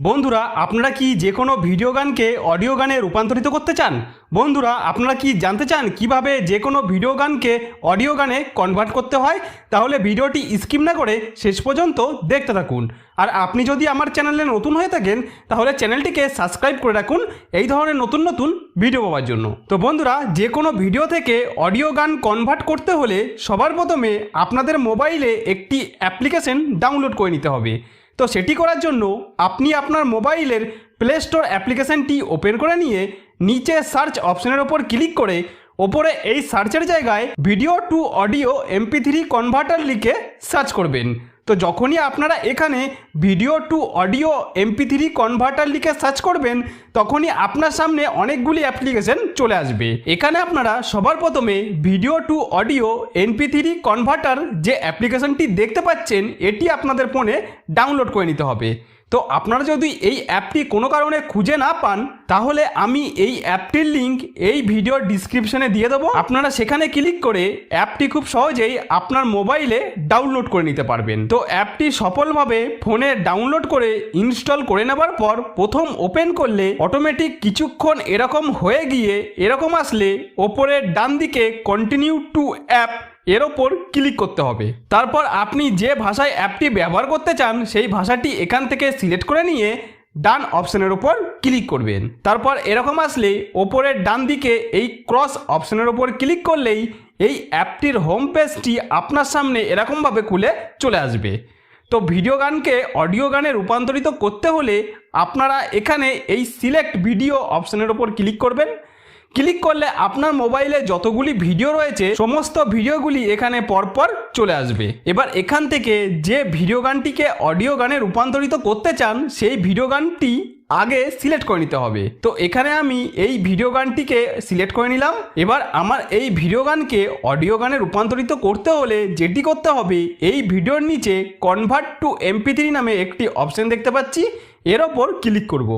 বন্ধুরা, আপনারা কি যে কোনো ভিডিও গানকে অডিও গানে রূপান্তরিত করতে চান? বন্ধুরা, আপনারা কি জানতে চান কীভাবে যে কোনো ভিডিও গানকে অডিও গানে কনভার্ট করতে হয়? তাহলে ভিডিওটি স্কিপ না করে শেষ পর্যন্ত দেখতে থাকুন। আর আপনি যদি আমার চ্যানেলে নতুন হয়ে থাকেন, তাহলে চ্যানেলটিকে সাবস্ক্রাইব করে রাখুন এই ধরনের নতুন নতুন ভিডিও পাওয়ার জন্য। তো বন্ধুরা যে কোনো ভিডিও থেকে অডিও গান কনভার্ট করতে হলে সবার প্রথমে আপনাদের মোবাইলে একটি অ্যাপ্লিকেশন ডাউনলোড করে নিতে হবে। তো সেটি করার জন্য আপনি আপনার মোবাইলের প্লে স্টোর অ্যাপ্লিকেশানটি ওপেন করে নিয়ে নিচে সার্চ অপশনের ওপর ক্লিক করে ওপরে এই সার্চের জায়গায় video to audio MP three converter লিখে সার্চ করবেন। তো যখনই আপনারা এখানে video to audio MP three converter লিখে সার্চ করবেন, তখনই আপনার সামনে অনেকগুলি অ্যাপ্লিকেশন চলে আসবে। এখানে আপনারা সবার প্রথমে video to audio MP three converter যে অ্যাপ্লিকেশনটি দেখতে পাচ্ছেন, এটি আপনাদের ফোনে ডাউনলোড করে নিতে হবে। তো আপনারা যদি এই অ্যাপটি কোনো কারণে খুঁজে না পান, তাহলে আমি এই অ্যাপটির লিঙ্ক এই ভিডিওর ডিসক্রিপশনে দিয়ে দেবো। আপনারা সেখানে ক্লিক করে অ্যাপটি খুব সহজেই আপনার মোবাইলে ডাউনলোড করে নিতে পারবেন। তো অ্যাপটি সফলভাবে ফোনে ডাউনলোড করে ইনস্টল করে নেবার পর প্রথম ওপেন করলে অটোমেটিক কিছুক্ষণ এরকম হয়ে গিয়ে এরকম আসলে ওপরের ডান দিকে কন্টিনিউ টু অ্যাপ এর ওপর ক্লিক করতে হবে। তারপর আপনি যে ভাষায় অ্যাপটি ব্যবহার করতে চান, সেই ভাষাটি এখান থেকে সিলেক্ট করে নিয়ে ডান অপশনের ওপর ক্লিক করবেন। তারপর এরকম আসলে ওপরের ডান দিকে এই ক্রস অপশনের ওপর ক্লিক করলেই এই অ্যাপটির হোম পেজটি আপনার সামনে এরকমভাবে খুলে চলে আসবে। তো ভিডিও গানকে অডিও গানে রূপান্তরিত করতে হলে আপনারা এখানে এই সিলেক্ট ভিডিও অপশনের ওপর ক্লিক করবেন। ক্লিক করলে আপনার মোবাইলে যতগুলি ভিডিও রয়েছে, সমস্ত ভিডিওগুলি এখানে পরপর চলে আসবে। এবার এখান থেকে যে ভিডিও গানটিকে অডিও গানে রূপান্তরিত করতে চান, সেই ভিডিও গানটি আগে সিলেক্ট করে নিতে হবে। তো এখানে আমি এই ভিডিও গানটিকে সিলেক্ট করে নিলাম। এবার আমার এই ভিডিও গানকে অডিও গানে রূপান্তরিত করতে হলে যেটি করতে হবে, এই ভিডিওর নিচে কনভার্ট টু এমপি থ্রি নামে একটি অপশন দেখতে পাচ্ছি। এর ওপর ক্লিক করব।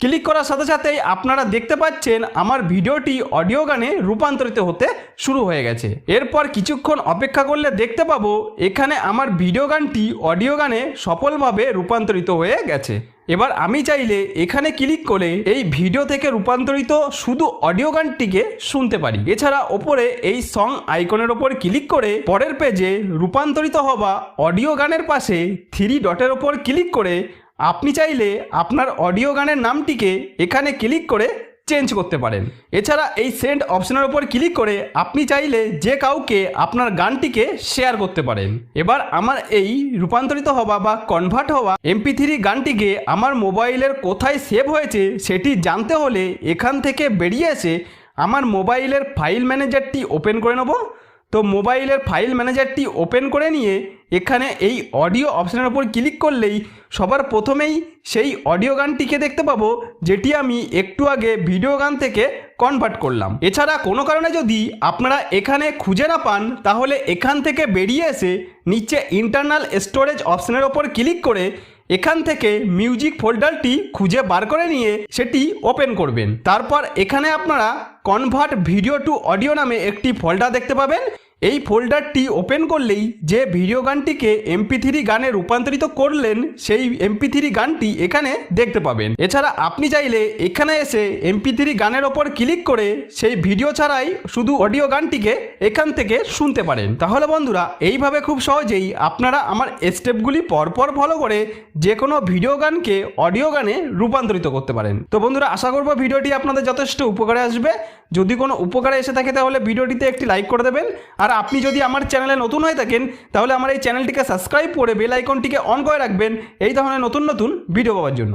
ক্লিক করার সাথে সাথেই আপনারা দেখতে পাচ্ছেন আমার ভিডিওটি অডিও গানে রূপান্তরিত হতে শুরু হয়ে গেছে। এরপর কিছুক্ষণ অপেক্ষা করলে দেখতে পাবো এখানে আমার ভিডিও গানটি অডিও গানে সফলভাবে রূপান্তরিত হয়ে গেছে। এবার আমি চাইলে এখানে ক্লিক করে এই ভিডিও থেকে রূপান্তরিত শুধু অডিও গানটিকে শুনতে পারি। এছাড়া ওপরে এই সং আইকনের ওপর ক্লিক করে পরের পেজে রূপান্তরিত হওয়া অডিও গানের পাশে থ্রি ডটের ওপর ক্লিক করে আপনি চাইলে আপনার অডিও গানের নামটিকে এখানে ক্লিক করে চেঞ্জ করতে পারেন। এছাড়া এই সেন্ড অপশনের উপর ক্লিক করে আপনি চাইলে যে কাউকে আপনার গানটিকে শেয়ার করতে পারেন। এবার আমার এই রূপান্তরিত হওয়া বা কনভার্ট হওয়া এমপি থ্রি গানটিকে আমার মোবাইলের কোথায় সেভ হয়েছে সেটি জানতে হলে এখান থেকে বেরিয়ে এসে আমার মোবাইলের ফাইল ম্যানেজারটি ওপেন করে নেব। তো মোবাইলের ফাইল ম্যানেজারটি ওপেন করে নিয়ে এখানে এই অডিও অপশানের উপর ক্লিক করলেই সবার প্রথমেই সেই অডিও গানটিকে দেখতে পাবো, যেটি আমি একটু আগে ভিডিও গান থেকে কনভার্ট করলাম। এছাড়া কোনো কারণে যদি আপনারা এখানে খুঁজে না পান, তাহলে এখান থেকে বেরিয়ে এসে নিচে ইন্টারনাল স্টোরেজ অপশানের ওপর ক্লিক করে এখান থেকে মিউজিক ফোল্ডারটি খুঁজে বার করে নিয়ে সেটি ওপেন করবেন। তারপর এখানে আপনারা কনভার্ট ভিডিও টু অডিও নামে একটি ফোল্ডার দেখতে পাবেন। এই ফোল্ডারটি ওপেন করলেই যে ভিডিও গানটিকে এমপি থ্রি গানে রূপান্তরিত করলেন, সেই এমপি থ্রি গানটি এখানে দেখতে পাবেন। এছাড়া আপনি চাইলে এখানে এসে এমপি থ্রি গানের ওপর ক্লিক করে সেই ভিডিও ছাড়াই শুধু অডিও গানটিকে এখান থেকে শুনতে পারেন। তাহলে বন্ধুরা, এইভাবে খুব সহজেই আপনারা আমার স্টেপগুলি পরপর ফলো করে যে কোনো ভিডিও গানকে অডিও গানে রূপান্তরিত করতে পারেন। তো বন্ধুরা, আশা করব ভিডিওটি আপনাদের যথেষ্ট উপকারে আসবে। যদি কোনো উপকারে এসে থাকে তাহলে ভিডিওটিতে একটি লাইক করে দেবেন। আর আপনি যদি আমার চ্যানেলে নতুন হয়ে থাকেন, তাহলে আমার এই চ্যানেলটিকে সাবস্ক্রাইব করে বেল আইকনটিকে অন করে রাখবেন। এই ধরনের নতুন নতুন ভিডিও পাওয়ার জন্য।